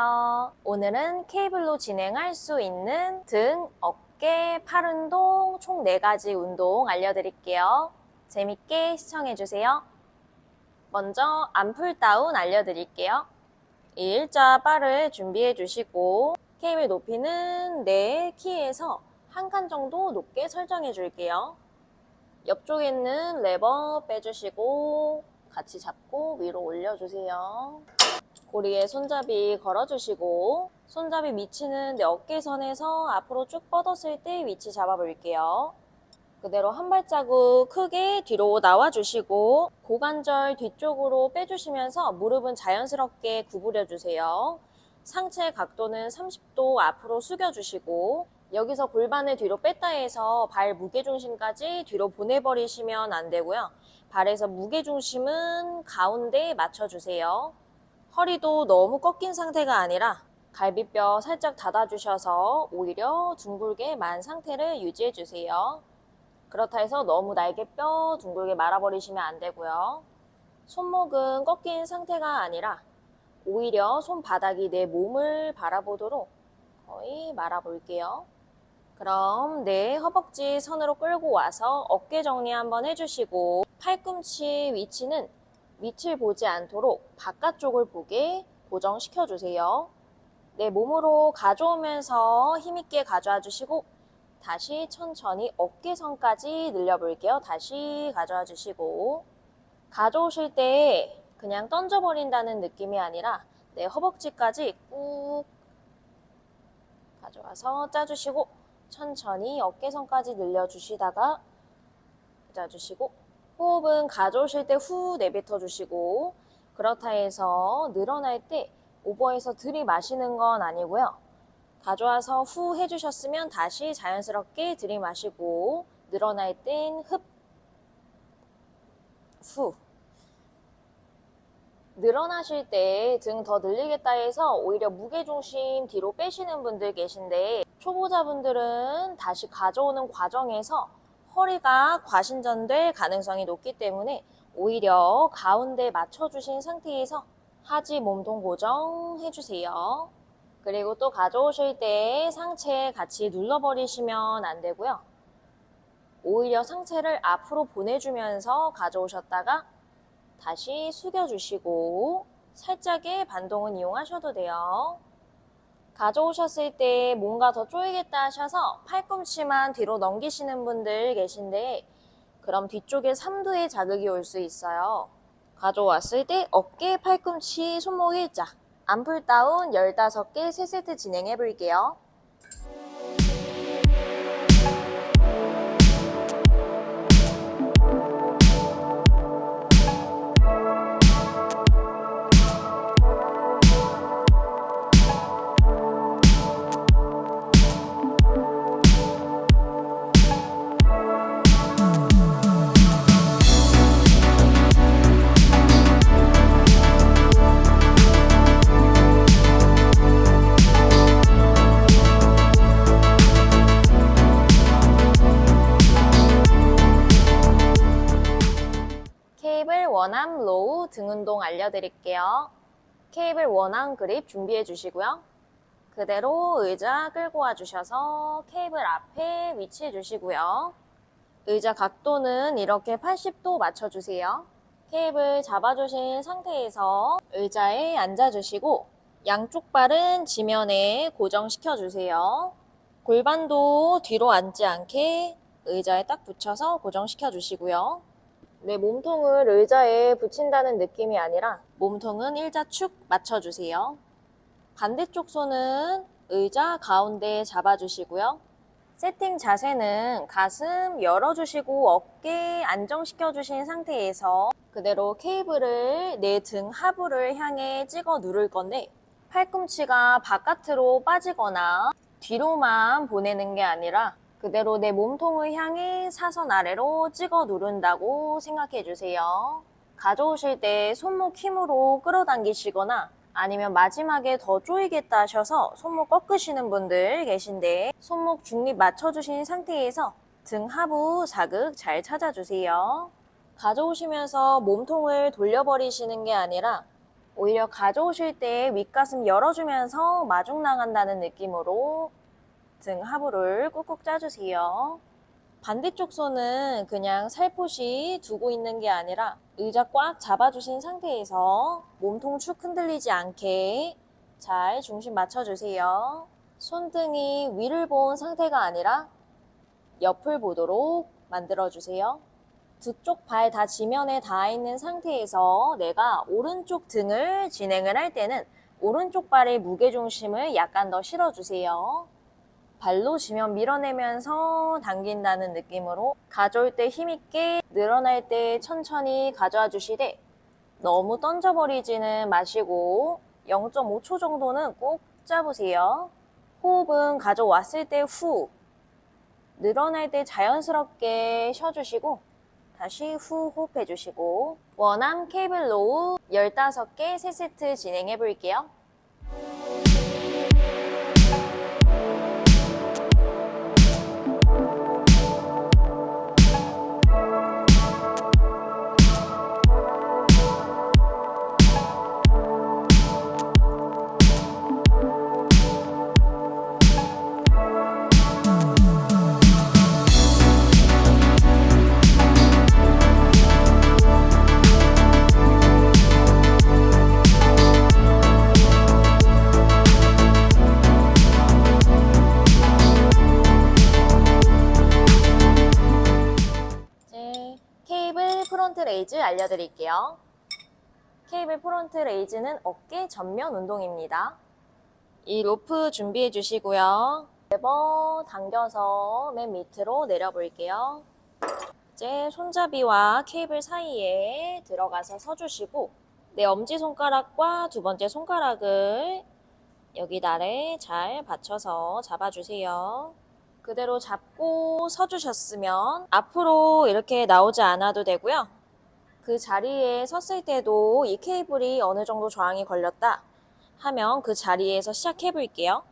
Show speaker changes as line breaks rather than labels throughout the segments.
안녕하세요. 오늘은 케이블로 진행할 수 있는 등, 어깨, 팔 운동 총 4가지 운동 알려드릴게요. 재밌게 시청해주세요. 먼저 암풀 다운 알려드릴게요. 이 일자 바를 준비해 주시고 케이블 높이는 내 키에서 한 칸 정도 높게 설정해 줄게요. 옆쪽에 있는 레버 빼주시고 같이 잡고 위로 올려주세요. 고리에 손잡이 걸어주시고 손잡이 위치는 내 어깨선에서 앞으로 쭉 뻗었을 때 위치 잡아볼게요. 그대로 한 발자국 크게 뒤로 나와주시고 고관절 뒤쪽으로 빼주시면서 무릎은 자연스럽게 구부려 주세요. 상체 각도는 30도 앞으로 숙여주시고 여기서 골반을 뒤로 뺐다 해서 발 무게중심까지 뒤로 보내버리시면 안 되고요. 발에서 무게중심은 가운데 맞춰주세요. 허리도 너무 꺾인 상태가 아니라 갈비뼈 살짝 닫아주셔서 오히려 둥글게 만 상태를 유지해주세요. 그렇다 해서 너무 날개뼈 둥글게 말아버리시면 안 되고요. 손목은 꺾인 상태가 아니라 오히려 손바닥이 내 몸을 바라보도록 거의 말아볼게요. 그럼 내 허벅지 선으로 끌고 와서 어깨 정리 한번 해주시고 팔꿈치 위치는 밑을 보지 않도록 바깥쪽을 보게 고정시켜 주세요. 내 몸으로 가져오면서 힘있게 가져와 주시고 다시 천천히 어깨선까지 늘려볼게요. 다시 가져와 주시고 가져오실 때 그냥 던져버린다는 느낌이 아니라 내 허벅지까지 꾹 가져와서 짜주시고 천천히 어깨선까지 늘려주시다가 짜주시고 호흡은 가져오실 때 후 내뱉어 주시고 그렇다 해서 늘어날 때 오버해서 들이마시는 건 아니고요. 가져와서 후 해주셨으면 다시 자연스럽게 들이마시고 늘어날 땐 흡, 후. 늘어나실 때 등 더 늘리겠다 해서 오히려 무게중심 뒤로 빼시는 분들 계신데 초보자분들은 다시 가져오는 과정에서 허리가 과신전될 가능성이 높기 때문에 오히려 가운데 맞춰주신 상태에서 하지 몸통 고정 해주세요. 그리고 또 가져오실 때 상체 같이 눌러버리시면 안 되고요. 오히려 상체를 앞으로 보내주면서 가져오셨다가 다시 숙여주시고 살짝의 반동은 이용하셔도 돼요. 가져오셨을 때 뭔가 더 쪼이겠다 하셔서 팔꿈치만 뒤로 넘기시는 분들 계신데 그럼 뒤쪽에 3두의 자극이 올 수 있어요. 가져왔을 때 어깨, 팔꿈치, 손목 일자 암풀 다운 15개 3세트 진행해 볼게요. 알려드릴게요. 케이블 원암 그립 준비해 주시고요. 그대로 의자 끌고 와 주셔서 케이블 앞에 위치해 주시고요. 의자 각도는 이렇게 80도 맞춰주세요. 케이블 잡아주신 상태에서 의자에 앉아주시고 양쪽 발은 지면에 고정시켜 주세요. 골반도 뒤로 앉지 않게 의자에 딱 붙여서 고정시켜 주시고요. 내 몸통을 의자에 붙인다는 느낌이 아니라 몸통은 일자 축 맞춰주세요. 반대쪽 손은 의자 가운데 잡아주시고요. 세팅 자세는 가슴 열어주시고 어깨 안정시켜 주신 상태에서 그대로 케이블을 내 등 하부를 향해 찍어 누를 건데 팔꿈치가 바깥으로 빠지거나 뒤로만 보내는 게 아니라 그대로 내 몸통을 향해 사선 아래로 찍어 누른다고 생각해 주세요. 가져오실 때 손목 힘으로 끌어당기시거나 아니면 마지막에 더 조이겠다 하셔서 손목 꺾으시는 분들 계신데 손목 중립 맞춰주신 상태에서 등 하부 자극 잘 찾아주세요. 가져오시면서 몸통을 돌려버리시는 게 아니라 오히려 가져오실 때 윗가슴 열어주면서 마중 나간다는 느낌으로 등 하부를 꾹꾹 짜주세요. 반대쪽 손은 그냥 살포시 두고 있는 게 아니라 의자 꽉 잡아주신 상태에서 몸통 축 흔들리지 않게 잘 중심 맞춰주세요. 손등이 위를 본 상태가 아니라 옆을 보도록 만들어주세요. 두 쪽 발 다 지면에 닿아 있는 상태에서 내가 오른쪽 등을 진행을 할 때는 오른쪽 발의 무게중심을 약간 더 실어주세요. 발로 지면 밀어내면서 당긴다는 느낌으로 가져올 때 힘있게 늘어날 때 천천히 가져와 주시되 너무 던져버리지는 마시고 0.5초 정도는 꼭 잡으세요. 호흡은 가져왔을 때 후, 늘어날 때 자연스럽게 쉬어주시고 다시 후 호흡해 주시고 원암 케이블 로우 15개 3세트 진행해 볼게요. 알려드릴게요. 케이블 프론트 레이즈는 어깨 전면 운동입니다. 이 로프 준비해 주시고요. 레버 당겨서 맨 밑으로 내려 볼게요. 이제 손잡이와 케이블 사이에 들어가서 서주시고 내 엄지손가락과 두 번째 손가락을 여기 날에 잘 받쳐서 잡아주세요. 그대로 잡고 서주셨으면 앞으로 이렇게 나오지 않아도 되고요. 그 자리에 섰을 때도 이 케이블이 어느 정도 저항이 걸렸다 하면 그 자리에서 시작해 볼게요.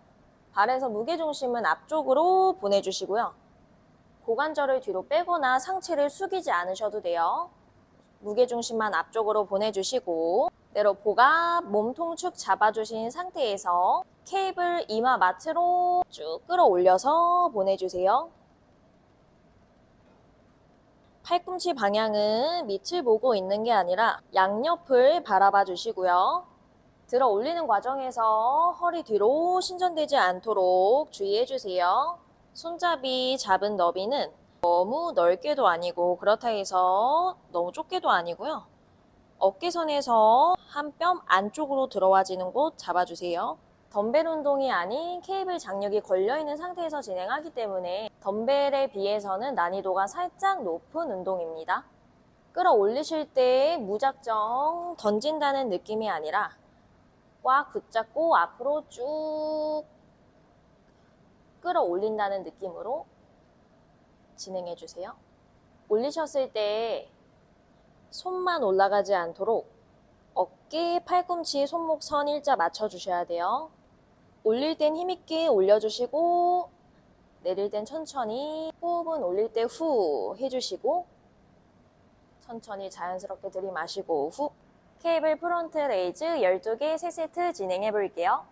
발에서 무게중심은 앞쪽으로 보내주시고요. 고관절을 뒤로 빼거나 상체를 숙이지 않으셔도 돼요. 무게중심만 앞쪽으로 보내주시고 내로 복압 몸통 축 잡아주신 상태에서 케이블 이마 마트로 쭉 끌어올려서 보내주세요. 팔꿈치 방향은 밑을 보고 있는 게 아니라 양옆을 바라봐 주시고요. 들어 올리는 과정에서 허리 뒤로 신전되지 않도록 주의해 주세요. 손잡이 잡은 너비는 너무 넓게도 아니고 그렇다 해서 너무 좁게도 아니고요. 어깨선에서 한 뼘 안쪽으로 들어와지는 곳 잡아주세요. 덤벨 운동이 아닌 케이블 장력이 걸려있는 상태에서 진행하기 때문에 덤벨에 비해서는 난이도가 살짝 높은 운동입니다. 끌어올리실 때 무작정 던진다는 느낌이 아니라 꽉 붙잡고 앞으로 쭉 끌어올린다는 느낌으로 진행해 주세요. 올리셨을 때 손만 올라가지 않도록 어깨, 팔꿈치, 손목 선 일자 맞춰 주셔야 돼요. 올릴 땐 힘있게 올려주시고 내릴 땐 천천히 호흡은 올릴 때 후 해주시고 천천히 자연스럽게 들이마시고 후 케이블 프론트 레이즈 12개 3세트 진행해 볼게요.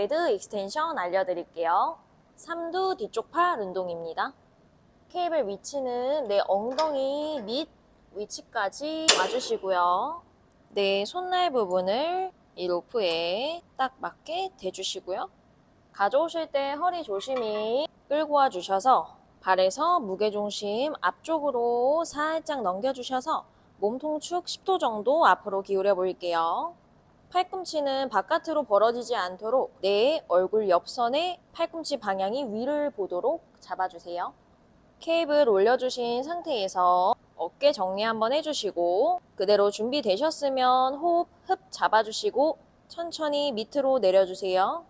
오버헤드 익스텐션 알려드릴게요. 삼두 뒤쪽 팔 운동입니다. 케이블 위치는 내 엉덩이 밑 위치까지 와주시고요. 내 손날 부분을 이 로프에 딱 맞게 대주시고요. 가져오실 때 허리 조심히 끌고 와 주셔서 발에서 무게중심 앞쪽으로 살짝 넘겨주셔서 몸통 축 10도 정도 앞으로 기울여 볼게요. 팔꿈치는 바깥으로 벌어지지 않도록 내 얼굴 옆선에 팔꿈치 방향이 위를 보도록 잡아주세요. 케이블 올려주신 상태에서 어깨 정리 한번 해주시고 그대로 준비되셨으면 호흡 흡 잡아주시고 천천히 밑으로 내려주세요.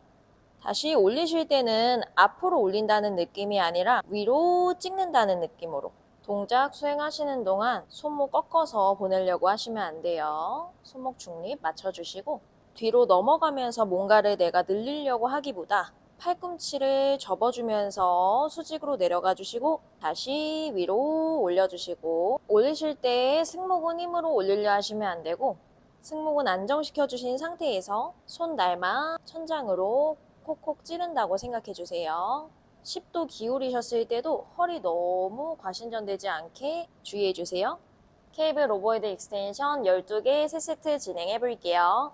다시 올리실 때는 앞으로 올린다는 느낌이 아니라 위로 찍는다는 느낌으로 동작 수행하시는 동안 손목 꺾어서 보내려고 하시면 안 돼요. 손목 중립 맞춰주시고 뒤로 넘어가면서 뭔가를 내가 늘리려고 하기보다 팔꿈치를 접어주면서 수직으로 내려가 주시고 다시 위로 올려주시고 올리실 때 승모근 힘으로 올리려 하시면 안 되고 승모근 안정시켜 주신 상태에서 손 날만 천장으로 콕콕 찌른다고 생각해 주세요. 10도 기울이셨을 때도 허리 너무 과신전되지 않게 주의해 주세요. 케이블 오버헤드 익스텐션 12개 3세트 진행해 볼게요.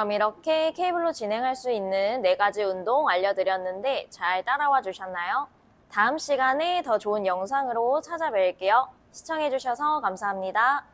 그럼 이렇게 케이블로 진행할 수 있는 네 가지 운동 알려드렸는데 잘 따라와 주셨나요? 다음 시간에 더 좋은 영상으로 찾아뵐게요. 시청해주셔서 감사합니다.